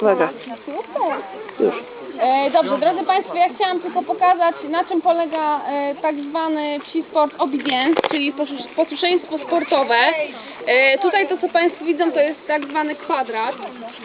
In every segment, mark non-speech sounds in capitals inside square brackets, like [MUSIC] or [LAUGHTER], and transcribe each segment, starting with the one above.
Uwaga. Już. E, dobrze, drodzy Państwo, ja chciałam tylko pokazać, na czym polega e, tak zwany psi sport obedience, czyli posłusz- posłuszeństwo sportowe. E, tutaj to, co Państwo widzą, to jest tak zwany kwadrat.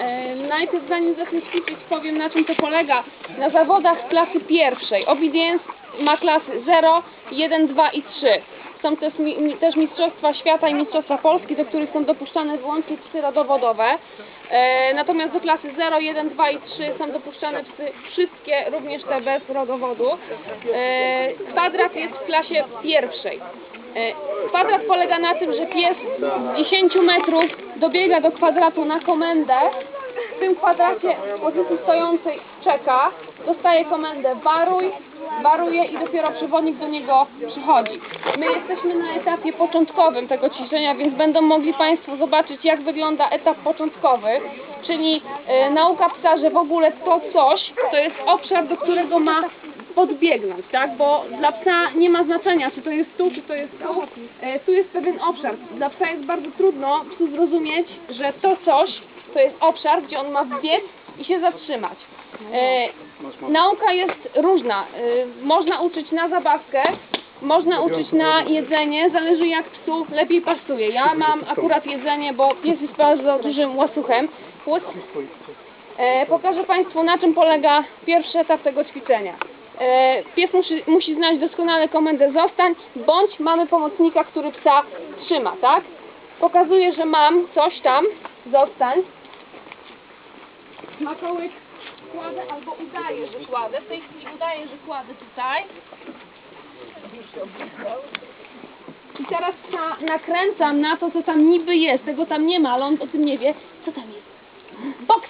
E, najpierw, zanim zacznę ćwiczyć, powiem, na czym to polega. Na zawodach klasy pierwszej. Obedience ma klasy 0, 1, 2 i 3. Są też, mi, też Mistrzostwa Świata i Mistrzostwa Polski, do których są dopuszczane wyłącznie psy rodowodowe. E, natomiast do klasy 0, 1, 2 i 3 są dopuszczane psy wszystkie, również te bez rodowodu. E, kwadrat jest w klasie pierwszej. E, kwadrat polega na tym, że pies z 10 metrów dobiega do kwadratu na komendę. W tym kwadracie w pozycji stojącej czeka, dostaje komendę waruj, waruje i dopiero przewodnik do niego przychodzi. My jesteśmy na etapie początkowym tego ćwiczenia, więc będą mogli Państwo zobaczyć jak wygląda etap początkowy, czyli e, nauka psa, że w ogóle to coś to jest obszar, do którego ma podbiegnąć, tak? Bo dla psa nie ma znaczenia, czy to jest tu, czy to jest tu. E, tu jest pewien obszar. Dla psa jest bardzo trudno psu zrozumieć, że to coś to jest obszar, gdzie on ma wbiec i się zatrzymać. E, nauka jest różna. E, można uczyć na zabawkę, można uczyć na jedzenie, zależy jak psu lepiej pasuje. Ja mam akurat jedzenie, bo pies jest bardzo dużym łasuchem. Łus. E, pokażę Państwu na czym polega pierwszy etap tego ćwiczenia. E, pies musi, musi znać doskonale komendę zostań, bądź mamy pomocnika, który psa trzyma, tak? Pokazuję, że mam coś tam, zostań. Smakołyk kładę albo udaję, że kładę. W tej chwili udaję, że kładę tutaj. I teraz psa nakręcam na to, co tam niby jest. Tego tam nie ma, ale on o tym nie wie. Co tam jest? Boks!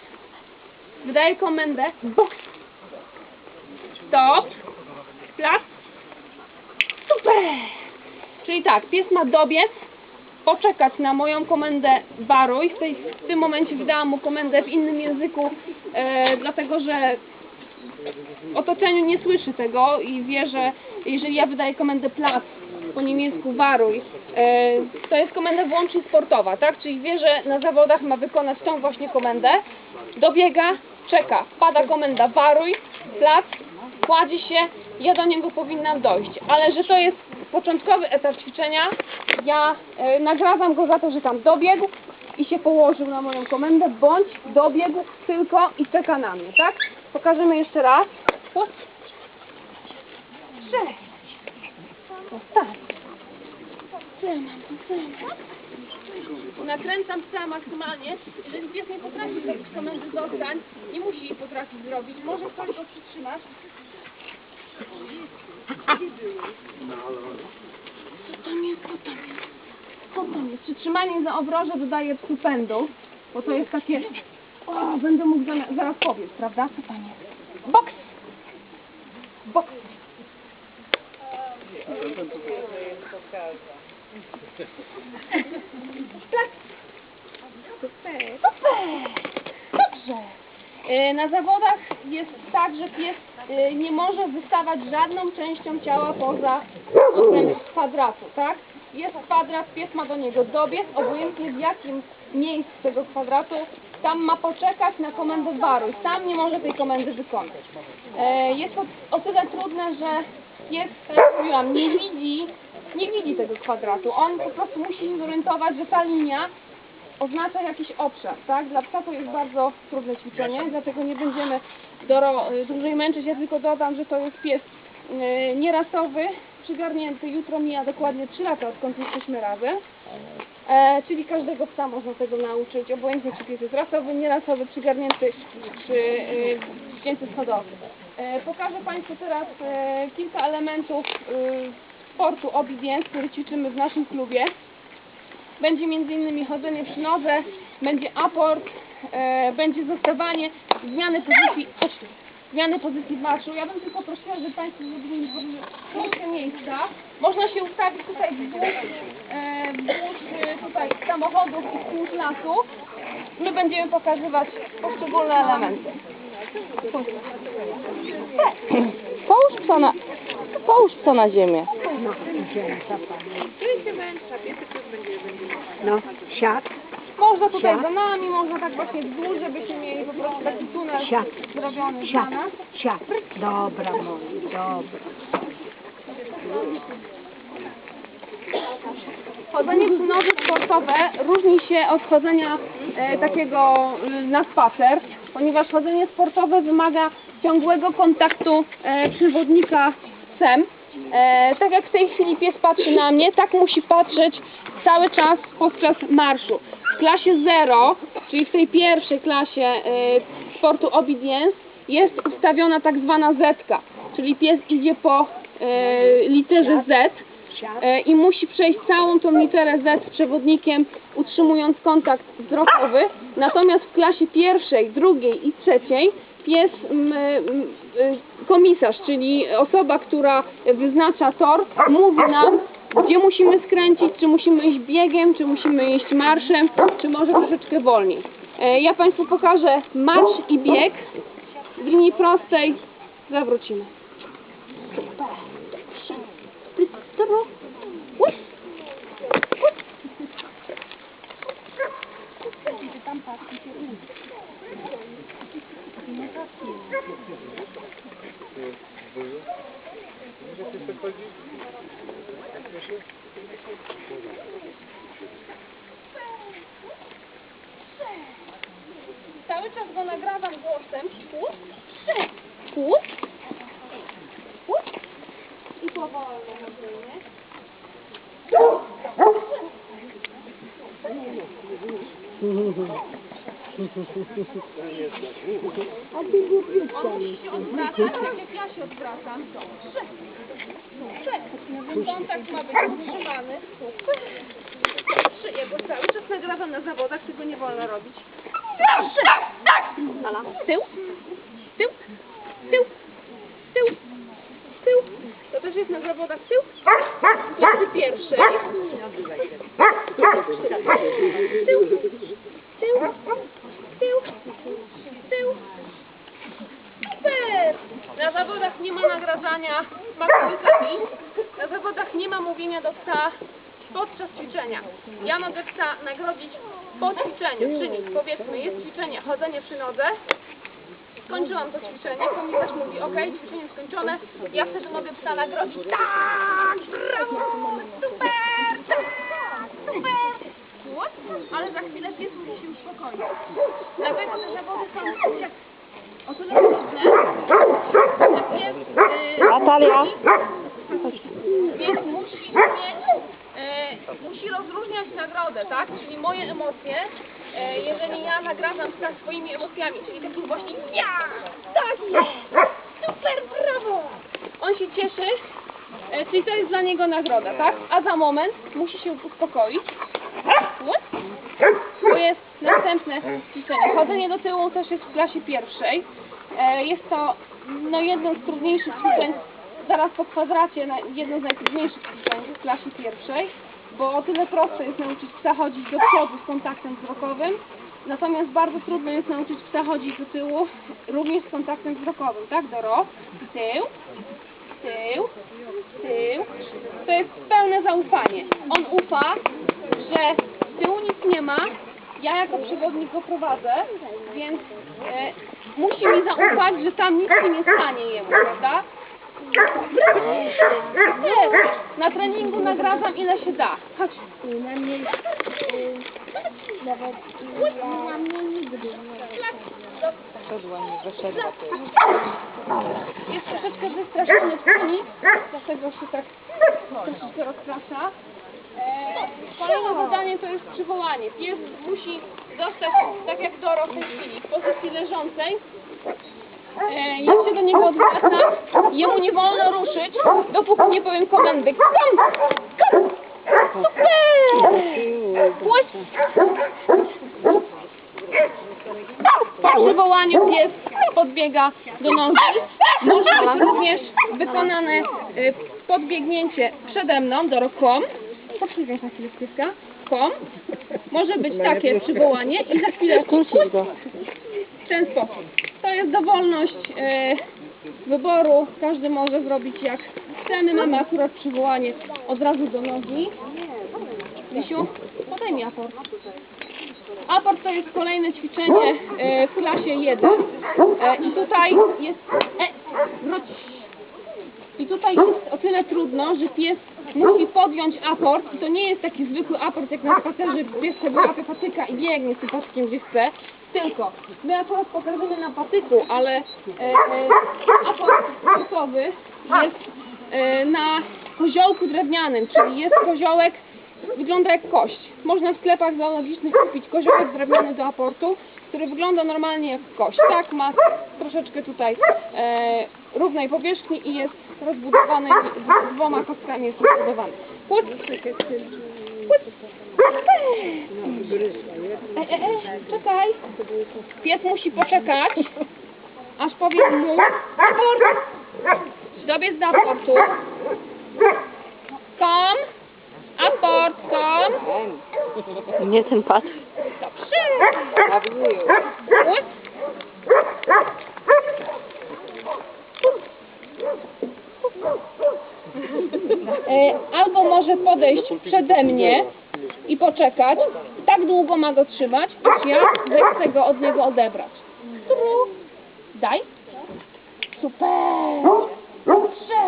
Wydaję komendę. Boks! Stop! Plac! Super! Czyli tak, pies ma dobiec, poczekać na moją komendę waruj. W, tej, w tym momencie wydałam mu komendę w innym języku, e, dlatego że w otoczeniu nie słyszy tego i wie, że jeżeli ja wydaję komendę plac, po niemiecku waruj, e, to jest komenda wyłącznie sportowa, tak? Czyli wie, że na zawodach ma wykonać tą właśnie komendę, dobiega, czeka, pada komenda waruj, plac, kładzie się, ja do niego powinnam dojść, ale że to jest początkowy etap ćwiczenia, ja e, nagradzam go za to, że tam dobiegł i się położył na moją komendę, bądź dobiegł tylko i czeka na mnie, tak? Pokażemy jeszcze raz. Put. Sześć. Ostatni. Nakręcam psa maksymalnie. Jeżeli pies nie potrafi zrobić komendy zostań, nie musi jej potrafić zrobić. Może ktoś go przytrzymać. Co tam jest, co tam jest? Co tam jest? Przytrzymanie za obroże dodaje psu pędu, bo to jest takie... O, będę mógł zaraz, zaraz powiedzieć, prawda? Co tam jest? Boks! Boks! Plac! Super! Super! Dobrze! E, Na zawodach jest tak, że pies e, nie może wystawać żadną częścią ciała poza kwadratu, tak? Jest kwadrat, pies ma do niego dobiec, obojętnie w jakim miejscu tego kwadratu, tam ma poczekać na komendę waruj, sam nie może tej komendy wykonać. E, Jest to o tyle trudne, że pies, tak jak mówiłam, nie widzi, nie widzi tego kwadratu. On po prostu musi się zorientować, że ta linia oznacza jakiś obszar, tak? Dla psa to jest bardzo trudne ćwiczenie, dlatego nie będziemy doro, y, dłużej męczyć. Ja tylko dodam, że to jest pies y, nierasowy, przygarnięty. Jutro mija dokładnie 3 lata, odkąd jesteśmy razem. E, czyli każdego psa można tego nauczyć, obojętnie czy pies jest rasowy, nierasowy, przygarnięty czy ścięty schodowy. E, pokażę Państwu teraz e, kilka elementów y, sportu obedience, który ćwiczymy w naszym klubie. Będzie m.in. chodzenie przy nodze, będzie aport, e, będzie zostawanie, zmiany pozycji, zmiany pozycji marszu. Ja bym tylko prosiła, żeby Państwo zrobili mi troszkę miejsca. Można się ustawić tutaj wzdłuż, e, wzdłuż e, tutaj samochodów i wzdłuż lasu. My będziemy pokazywać poszczególne elementy. Połóż psa na, połóż psa na ziemię. Czyli się męczka, piesek też będzie, będzie. No, siad. Można tutaj za nami, można tak właśnie wzdłuż, żebyśmy mieli po prostu taki tunel Siad. zrobiony dla Siad, nas. siad. Dobra, moi, dobra. Chodzenie przy nodze sportowe różni się od chodzenia e, takiego y, na spacer, ponieważ chodzenie sportowe wymaga ciągłego kontaktu e, przewodnika z psem. E, tak jak w tej chwili pies patrzy na mnie, tak musi patrzeć cały czas podczas marszu. W klasie 0, czyli w tej pierwszej klasie e, sportu obedience, jest ustawiona tak zwana zetka, czyli pies idzie po e, literze Z e, i musi przejść całą tą literę Z z przewodnikiem, utrzymując kontakt wzrokowy. Natomiast w klasie pierwszej, drugiej i trzeciej pies m, m, y, komisarz, czyli osoba, która wyznacza tor, mówi nam, gdzie musimy skręcić, czy musimy iść biegiem, czy musimy iść marszem, czy może troszeczkę wolniej. E, Ja Państwu pokażę marsz i bieg w linii prostej. Zawrócimy. Dobra. Ui. Cały czas go nagrywam głosem. Płód, płód, płód i powolno chodzenie. On musi się odwracać, tak jak ja się odwracam. Trzy. Trzy. Kontakt ma być utrzymany. Trzy. Ja cały czas nagrywam na zawodach, tego nie wolno robić. Trzy. Ala. Tył. Tył. Tył. Tył. Jest na zawodach tył. Klasy pierwszej. Tył. Tył. Tył. Tył. Super! Na zawodach nie ma nagradzania smakowicami. Na zawodach nie ma mówienia do psa podczas ćwiczenia. Ja mogę psa nagrodzić po ćwiczeniu, czyli powiedzmy jest ćwiczenie, chodzenie przy nodze. Skończyłam to ćwiczenie, komisarz mówi ok, ćwiczenie skończone. Ja wtedy mogę psa nagrodzić. Tak! Brawo! Super! Tak! Super! What? Ale za chwilę pies musi się uspokoić. Dlatego te zawody są jak o tyle trudne, że pies, yy, Natalia. pies musi mieć, yy, musi rozróżniać nagrodę, tak? Czyli moje emocje, yy, jeżeli ja nagradzam psa swoimi emocjami, czyli takim właśnie ja, tak jest, super, brawo! On się cieszy, yy, czyli to jest dla niego nagroda, tak? A za moment musi się uspokoić. What? To jest następne ćwiczenie. Chodzenie do tyłu też jest w klasie pierwszej. E, Jest to no, jedno z trudniejszych ćwiczeń, zaraz po kwadracie, jedno z najtrudniejszych ćwiczeń w klasie pierwszej, bo o tyle proste jest nauczyć psa chodzić do przodu z kontaktem wzrokowym, natomiast bardzo trudno jest nauczyć psa chodzić do tyłu również z kontaktem wzrokowym, tak? Doro, tył, tył, tył. To jest pełne zaufanie. On ufa, że z tyłu nic nie ma, ja jako przewodnik go prowadzę, więc e, musi mi zaufać, że tam nic się nie stanie jemu, prawda? Nie, na treningu nagradzam ile się da. Chodź. Na mnie, nawet na mnie nigdy nie Jest troszeczkę wystraszony psi, dlatego się tak troszeczkę rozprasza. E, kolejne zadanie to jest przywołanie. Pies musi zostać, tak jak Doro w tej chwili, w pozycji leżącej. E, jak się do niego odwraca, jemu nie wolno ruszyć, dopóki nie powiem komendy. Kom! Kom! Super! Po przywołaniu pies podbiega do nogi. Może być również wykonane y, podbiegnięcie przede mną do kom. Poczekaj na chwilę pieska. Kom. Może być takie przywołanie i za chwilę w ten sposób. To jest dowolność e, wyboru. Każdy może zrobić jak chce. My mamy akurat przywołanie od razu do nogi. Misiu, podaj mi aport. Aport to jest kolejne ćwiczenie e, w klasie 1. E, I tutaj jest... E, wróć. I tutaj jest o tyle trudno, że pies musi podjąć aport i to nie jest taki zwykły aport jak na spacerze, pies sobie łapie patyka i biegnie z tym patykiem gdzie chce, tylko my akurat pokażemy na patyku, ale e, e, aport sportowy jest e, na koziołku drewnianym, czyli jest koziołek, wygląda jak kość. Można w sklepach zoologicznych kupić koziołek drewniany do aportu, który wygląda normalnie jak kość. Tak, ma troszeczkę tutaj e, równej powierzchni i jest rozbudowany dwoma kostkami jest rozbudowany. Płuc. Płuc. E, e, e, czekaj. Pies musi poczekać, aż powiem mu aport. Dobiec do aportu. Kom. Aport, kom. Nie ten pat. Dobrze. Płuc. E, Albo może podejść przede mnie i poczekać. Tak długo ma go trzymać, aż ja zechcę go od niego odebrać. Tru. Daj. Super. Dobrze.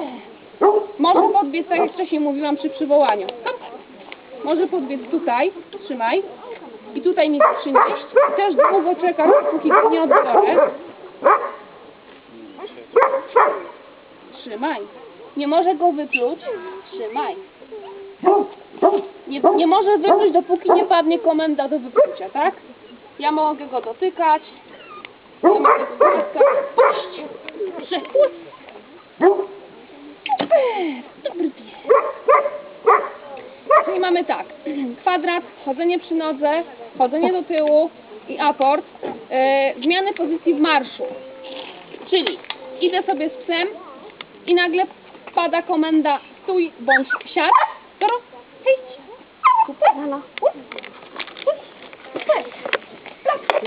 Może podbiec, tak jak wcześniej mówiłam przy przywołaniu. Może podbiec tutaj, trzymaj. I tutaj mi przynieść. Też długo czekać, póki go nie odbiorę. Trzymaj. Nie może go wypluć. Trzymaj. Nie, nie może wypluć, dopóki nie padnie komenda do wyplucia, tak? Ja mogę go dotykać. Ja mogę go dotykać. Puść! Super! Dobry pies. Czyli mamy tak, kwadrat, chodzenie przy nodze, chodzenie do tyłu i aport, e, zmiany pozycji w marszu. Czyli idę sobie z psem i nagle pada komenda stój bądź siad. Doro, hej, super, Lala, Up, up, super, plak.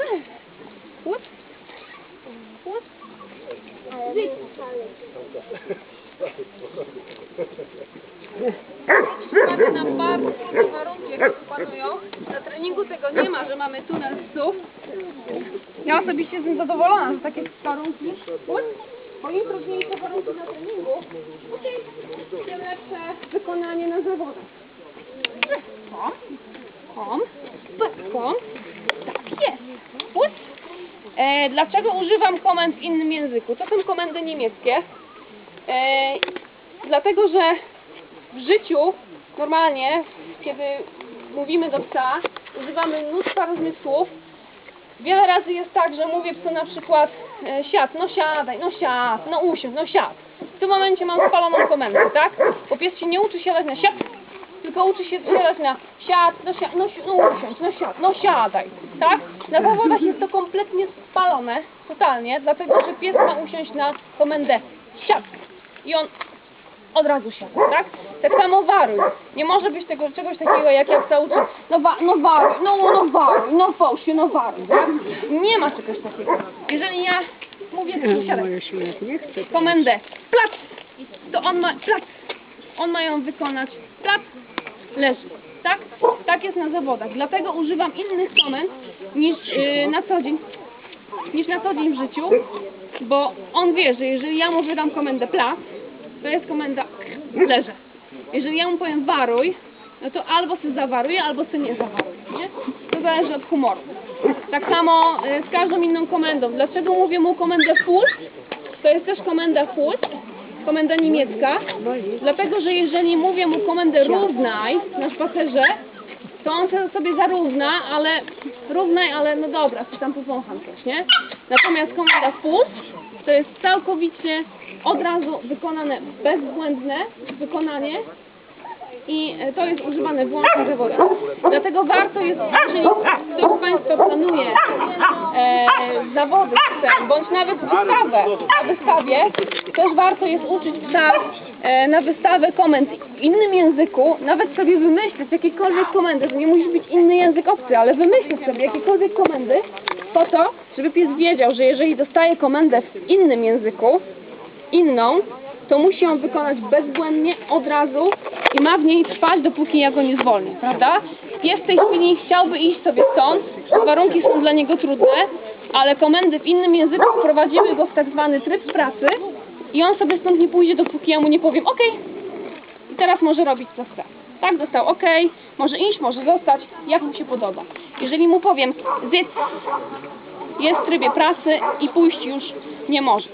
Puść. Puść. Puść. Zjedź. Mamy nam bardzo trudne warunki, jak tu panują. Na treningu tego nie ma, że mamy tunel psów. Ja osobiście jestem zadowolona, że takie warunki. Bo im trudniejsze warunki na treningu, tym lepsze wykonanie na zawodach. Kom, kom, kom. Tak jest. Puść. E, dlaczego używam komend w innym języku? To są komendy niemieckie. E, dlatego, że w życiu normalnie, kiedy mówimy do psa, używamy mnóstwa różnych słów. Wiele razy jest tak, że mówię psu na przykład e, siad, no siadaj, no siad, no usiądź, no siad. W tym momencie mam spaloną komendę, tak? Bo pies się nie uczy siadać na siad, tylko uczy się siadać na siad, no, siad, no, no usiądź, no siad, no siadaj, tak? Na zawodach jest to kompletnie spalone, totalnie, dlatego że pies ma usiąść na komendę siad i on od razu siada, tak? Tak samo waruj. Nie może być tego czegoś takiego, jak ja psa uczę, no, wa, no waruj, no, no waruj, no fałszy, no waruj, tak? Nie ma czegoś takiego. Jeżeli ja mówię, psu siadaj, komendę plac, to on ma plac, on ma ją wykonać plac, leży, tak? Tak jest na zawodach, dlatego używam innych komend niż yy, na co dzień, niż na co dzień w życiu, bo on wie, że jeżeli ja mu wydam komendę plac, to jest komenda leżę. Jeżeli ja mu powiem waruj, no to albo się zawaruje, albo się nie zawaruje, nie? To zależy od humoru. Tak samo y, z każdą inną komendą. Dlaczego mówię mu komendę full? To jest też komenda full, komenda niemiecka. Dlatego, że jeżeli mówię mu komendę równaj na spacerze, to on sobie zarówna, ale równaj, ale no dobra, to tam powącham coś, nie? Natomiast komenda spust to jest całkowicie od razu wykonane bezbłędne wykonanie i e, to jest używane wyłącznie we wodzie. Dlatego warto jest, jeżeli ktoś z Państwa planuje e, zawody chce, bądź nawet wystawę na wystawie, też warto jest uczyć psa e, na wystawę komend w innym języku, nawet sobie wymyślić jakiekolwiek komendy, to nie musi być inny język obcy, ale wymyślić sobie jakiekolwiek komendy po to, żeby pies wiedział, że jeżeli dostaje komendę w innym języku, inną, to musi ją wykonać bezbłędnie, od razu i ma w niej trwać, dopóki ja go nie zwolnię, prawda? Pies w tej chwili chciałby iść sobie stąd, warunki są dla niego trudne, ale komendy w innym języku wprowadzimy go w tak zwany tryb pracy i on sobie stąd nie pójdzie, dopóki ja mu nie powiem OK. I teraz może robić co chce. Tak, dostał OK, może iść, może zostać, jak mu się podoba. Jeżeli mu powiem zjedz, jest w trybie pracy i pójść już nie może.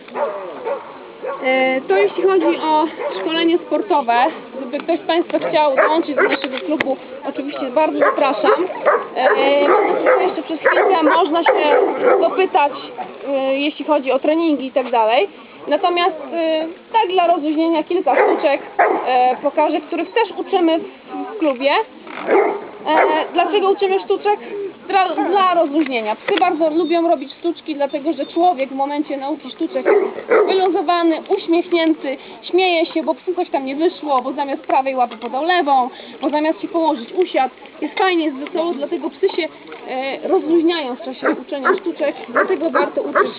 E, To jeśli chodzi o szkolenie sportowe, gdyby ktoś z Państwa chciał dołączyć do naszego klubu, oczywiście bardzo zapraszam. E, tylko jeszcze przez chwilkę można się dopytać, e, jeśli chodzi o treningi i tak dalej. Natomiast e, tak dla rozluźnienia kilka sztuczek e, pokażę, których też uczymy w, w klubie. E, dlaczego uczymy sztuczek? Dla, dla rozluźnienia. Psy bardzo lubią robić sztuczki, dlatego że człowiek w momencie nauki sztuczek jest wyluzowany, uśmiechnięty, śmieje się, bo psu coś tam nie wyszło, bo zamiast prawej łapy podał lewą, bo zamiast się położyć usiadł. Jest fajnie, jest wesoło, dlatego psy się e, rozluźniają w czasie uczenia sztuczek, dlatego warto uczyć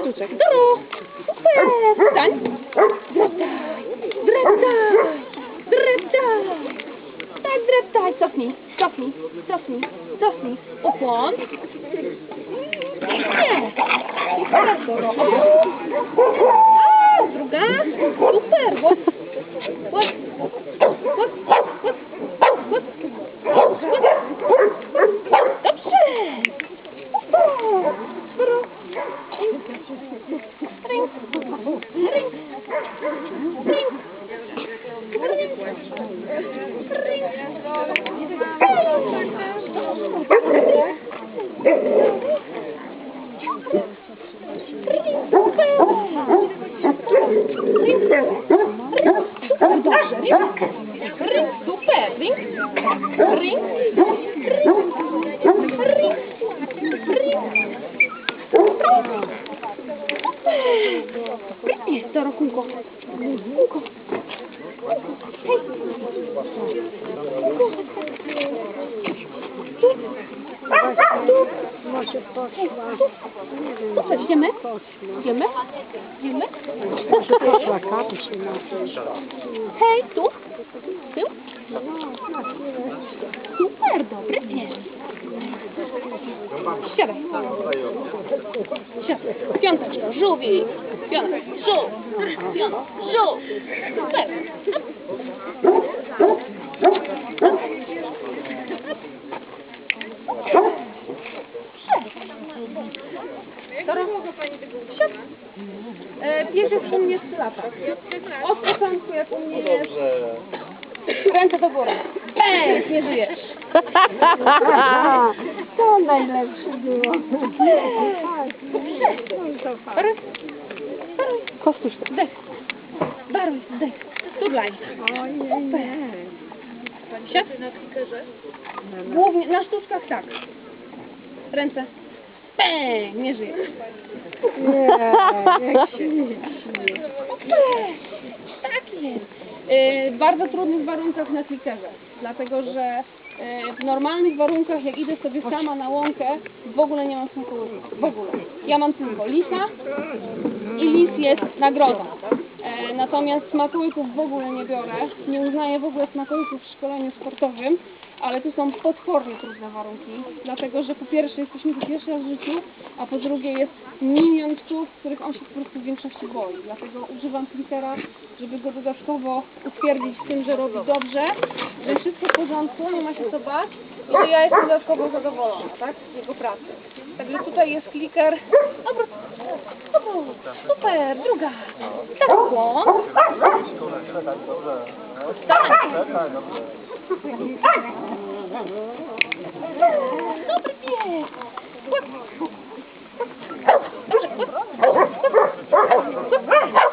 sztuczek. Doro! Super! Wstań! Dreptaj! Dreptaj! Dreptaj! Tak, dreptaj, cofnij, cofnij, cofnij, cofnij, ukłon. Nie. I teraz. A, druga. Super. Łap. Doro, kółko. Kółko. Może poszła. Tu co, idziemy? Idziemy? Idziemy? Może poszła kapi się na Hej, tu. Tu. Super, dobry pies. Siadaj. Siadaj. Piąteczka, żółwik. Piątek, żółw. Piątek, żółw. Super. Dora, siad. E, Pies jest u mnie 3 lata. Od początku jak u mnie jest Ręce do góry. Pęk, nie żyjesz. To najlepsze było. Baruj. Kostuś. Dech. Baruj, dech. Tudlaj. Ojej, nie. Siad. Głównie, na sztuczkach tak. Ręce. Pęk, nie żyjesz. Nie, [LAUGHS] jak śmieci. Tak jest. Yy, w bardzo trudnych warunkach na klikerze, dlatego że w normalnych warunkach, jak idę sobie sama na łąkę, w ogóle nie mam smakołyków. W ogóle. Ja mam tylko lisa i lis jest nagrodą. Natomiast smakołyków w ogóle nie biorę. Nie uznaję w ogóle smakołyków w szkoleniu sportowym, ale tu są potwornie trudne warunki, dlatego że po pierwsze jesteśmy tu pierwszy raz w życiu, a po drugie jest milion psów, których on się po prostu w większości boi. Dlatego używam Twittera, żeby go dodatkowo utwierdzić w tym, że robi dobrze, że wszystko w porządku, nie ma się co bać i że ja jestem dodatkowo zadowolona, tak, z jego pracy. Także tutaj jest kliker. Dobra, super, druga. Tak. Tak. Dobry pies. Brawo!